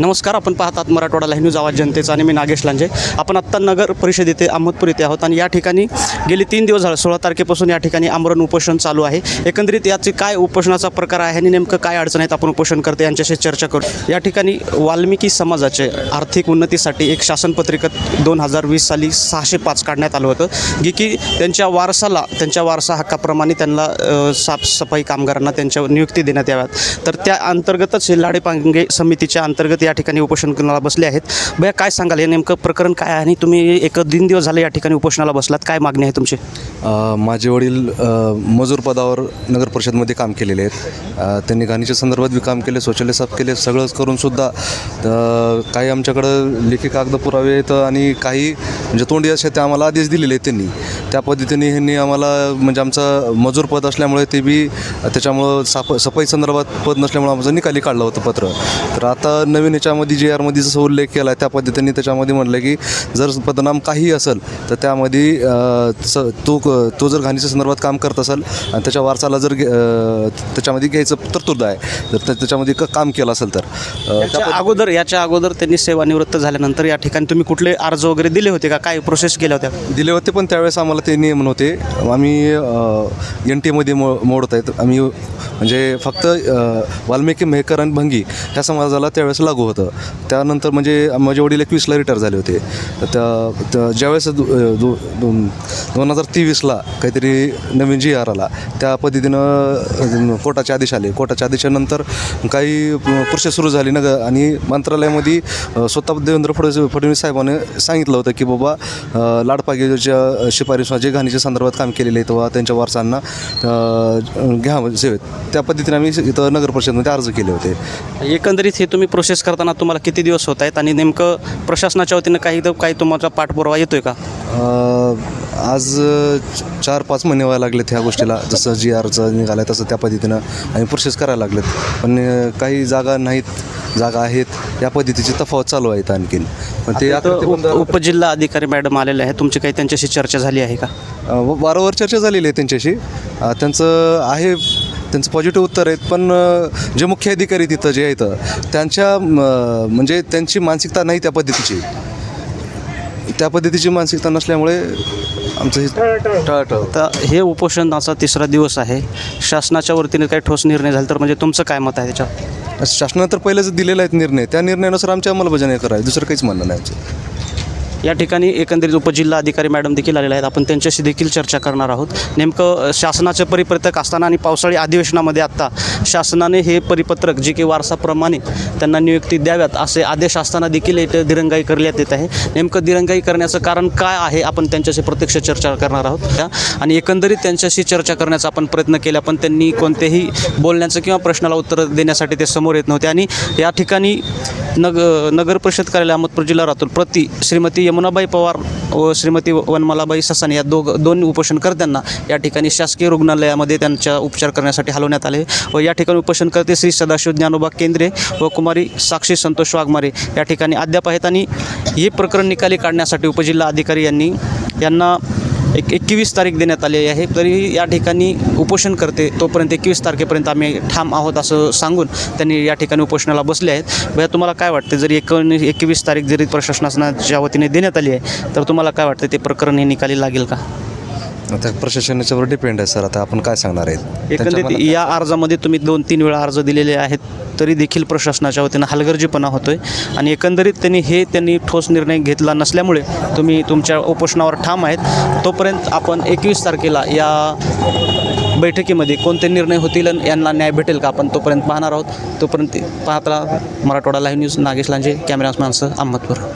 नमस्कार आपण पाहतात मराठवाडा लाईव्ह न्यूज आवाज जनतेचा आणि मी नागेश लांजे. आपण आत्ता नगर परिषद येथे अहमदपूर येथे आहोत आणि या ठिकाणी गेली तीन दिवस झालं सोळा तारखेपासून या ठिकाणी आमरण उपोषण चालू आहे. एकंदरीत याचे काय उपोषणाचा प्रकार आहे आणि नेमकं काय अडचण आहेत आपण उपोषण करते यांच्याशी चर्चा करू. या ठिकाणी वाल्मिकी समाजाचे आर्थिक उन्नतीसाठी एक शासन पत्रिका दोन हजार वीस साली सहाशे पाच काढण्यात आलं होतं. जे की त्यांच्या वारसाला त्यांच्या वारसा हक्काप्रमाणे त्यांना साफसफाई कामगारांना त्यांच्या नियुक्ती देण्यात याव्यात. तर त्या अंतर्गतच हे लाडेपांगे समितीच्या अंतर्गत या ठिकाणी उपोषणाला बसले आहेत. बया काय सांगाल? हे नेमकं प्रकरण काय आहे आणि तुम्ही एक दिन दिवस झाले या ठिकाणी उपोषणाला बसलात. काय मागणी आहे तुमची? माझे वडील मजूर पदावर नगर परिषदमध्ये काम केलेले आहेत. त्यांनी घाणीच्या संदर्भात बी काम केले शौचालय साफ केले सगळंच करूनसुद्धा काही आमच्याकडं लेखी कागद पुरावे आहेत आणि काही म्हणजे तोंडी असे ते आम्हाला आदेश दिलेले आहेत त्यांनी. त्या पद्धतीने ह्यांनी आम्हाला म्हणजे आमचं मजूर पद असल्यामुळे ते बी त्याच्यामुळं साफ सफाई संदर्भात पद नसल्यामुळं आमचं निकाली काढलं होतं पत्र. तर आता नवीन ह्याच्यामध्ये जे आरमध्ये जसं उल्लेख केला आहे त्या पद्धतीने त्याच्यामध्ये म्हटलं की जर पदनाम काहीही असेल तर त्यामध्ये स तो तो जर घाणीच्या संदर्भात काम करत असेल आणि त्याच्या वारसाला जर त्याच्यामध्ये घ्यायचं तरतूद आहे जर त्या- त्याच्यामध्ये काम केलं असेल तर. अगोदर याच्या अगोदर त्यांनी सेवानिवृत्त झाल्यानंतर या ठिकाणी तुम्ही कुठले अर्ज वगैरे दिले होते का? काय प्रोसेस केल्या होत्या? दिले होते पण त्यावेळेस आम्हाला ते नियम नव्हते. आम्ही एन टी एमध्ये मो मोडत आहेत. आम्ही म्हणजे फक्त वाल्मिकी मेहकर आणि भंगी ह्या समाजाला त्यावेळेस लागू होतं. त्यानंतर म्हणजे माझे वडील एकवीसला रिटायर झाले होते. तर त्या ज्यावेळेस दो दोन दोन हजार तेवीसला काहीतरी नवीन जी आर आला त्या पद्धतीनं कोर्टाचे आदेश आले. कोर्टाच्या आदेशानंतर काही प्रोसेस सुरू झाली. नग आणि मंत्रालयामध्ये स्वतः देवेंद्र फडणवीस फडणवीस साहेबांनी सांगितलं होतं की बाबा लाडपागेच्या शिफारस जे घाणीच्या संदर्भात काम केलेले आहे तेव्हा त्यांच्या वारसांना घ्या सेवेत त्या पद्धतीने आम्ही इथं नगर परिषदमध्ये अर्ज केले होते. एकंदरीत हे तुम्ही प्रोसेस करताना तुम्हाला किती दिवस होत आहेत आणि नेमकं प्रशासनाच्या वतीनं काही काही तुम्हाला पाठपुरावा येतोय का? अ, आज चार पाच महिने व्हायला लागलेत ह्या गोष्टीला. जसं जी आरचं निघालं तसं त्या पद्धतीनं आम्ही प्रोसेस करायला लागलेत. पण काही जागा नाहीत. जागा आहेत. या पद्धतीची तफावत चालू आहेत आणखीन. पण ते आता ते उपजिल्हा अधिकारी मॅडम आलेले आहे तुमची काही त्यांच्याशी चर्चा झाली आहे का? अ, व- वारंवार चर्चा झालेली आहे त्यांच्याशी. अ, त्यांचं आहे त्यांचं पॉझिटिव्ह उत्तर आहेत पण अ, जे मुख्य अधिकारी तिथं जे आहेत त्यांच्या म, म्हणजे त्यांची मानसिकता नाही त्या पद्धतीची. त्या पद्धतीची मानसिकता नसल्यामुळे आमचं हे टळटळ. तर हे उपोषणाचा तिसरा दिवस आहे. शासनाच्या वतीने काही ठोस निर्णय झाला तर म्हणजे तुमचं काय मत आहे त्याच्यावर? शासनानं तर पहिलेच दिलेला आहेत निर्णय. त्या निर्णयानुसार आमची अंमलबजावणी करावी. दुसरं काहीच म्हणणं नाही आमचं. या ठिकाणी एकंदरीत उपजिल्हा अधिकारी मॅडम देखील आलेले आहेत. आपण त्यांच्याशी देखील चर्चा करणार आहोत. नेमकं शासनाचं परिपत्रक असताना आणि पावसाळी अधिवेशनामध्ये आत्ता शासनाने हे परिपत्रक जे की वारसाप्रमाणे त्यांना नियुक्ती द्याव्यात असे आदेश असताना देखील इथे दिरंगाई करण्यात येत आहे. नेमकं दिरंगाई करण्याचं कारण काय आहे? आपण त्यांच्याशी प्रत्यक्ष चर्चा करणार आहोत. त्या आणि एकंदरीत त्यांच्याशी चर्चा करण्याचा आपण प्रयत्न केला पण त्यांनी कोणतेही बोलण्याचं किंवा प्रश्नाला उत्तर देण्यासाठी ते समोर येत नव्हते. आणि या ठिकाणी नग नगर परिषद कार्यालय अहमदपूर जिल्हा राहतून प्रति श्रीमती यमुनाबाई पवार व श्रीमती वनमालाबाई ससाने या दोघ दोन उपोषणकर्त्यांना या ठिकाणी शासकीय रुग्णालयामध्ये त्यांच्या उपचार करण्यासाठी हलवण्यात आले. व या ठिकाणी उपोषणकर्ते श्री सदाशिव ज्ञानोबा केंद्रे व कुमारी साक्षी संतोष वाघमारे या ठिकाणी अद्याप आहेत. आणि हे प्रकरण निकाली काढण्यासाठी उपजिल्हा अधिकारी यांनी यांना एक एकवीस तारीख देण्यात आली आहे. तरी या ठिकाणी उपोषण करते तोपर्यंत एकवीस तारखेपर्यंत आम्ही ठाम आहोत असं सांगून त्यांनी या ठिकाणी उपोषणाला बसले आहेत. भैया तुम्हाला काय वाटतं? जरी एकोणीस एकवीस तारीख जरी प्रशासनाच्या वतीने देण्यात आली आहे तर तुम्हाला काय वाटतं? ते प्रकरण हे निकाली लागेल का? आता प्रशासनाच्यावर डिपेंड आहे सर आता आपण काय सांगणार आहेत? एकंदरीत या अर्जामध्ये तुम्ही दोन तीन वेळा अर्ज दिलेले आहेत तरी देखील प्रशासनाच्या वतीनं हलगर्जीपणा होतोय. आणि एकंदरीत त्यांनी हे त्यांनी ठोस निर्णय घेतला नसल्यामुळे तुम्ही तुमच्या उपोषणावर ठाम आहेत. तोपर्यंत आपण एकवीस तारखेला या बैठकीमध्ये कोणते निर्णय होतील आणि यांना न्याय भेटेल का आपण तोपर्यंत पाहणार आहोत. तोपर्यंत पाहता मराठवाडा लाईव्ह न्यूज नागेश लांजे कॅमेरामॅनसह अहमदपूर.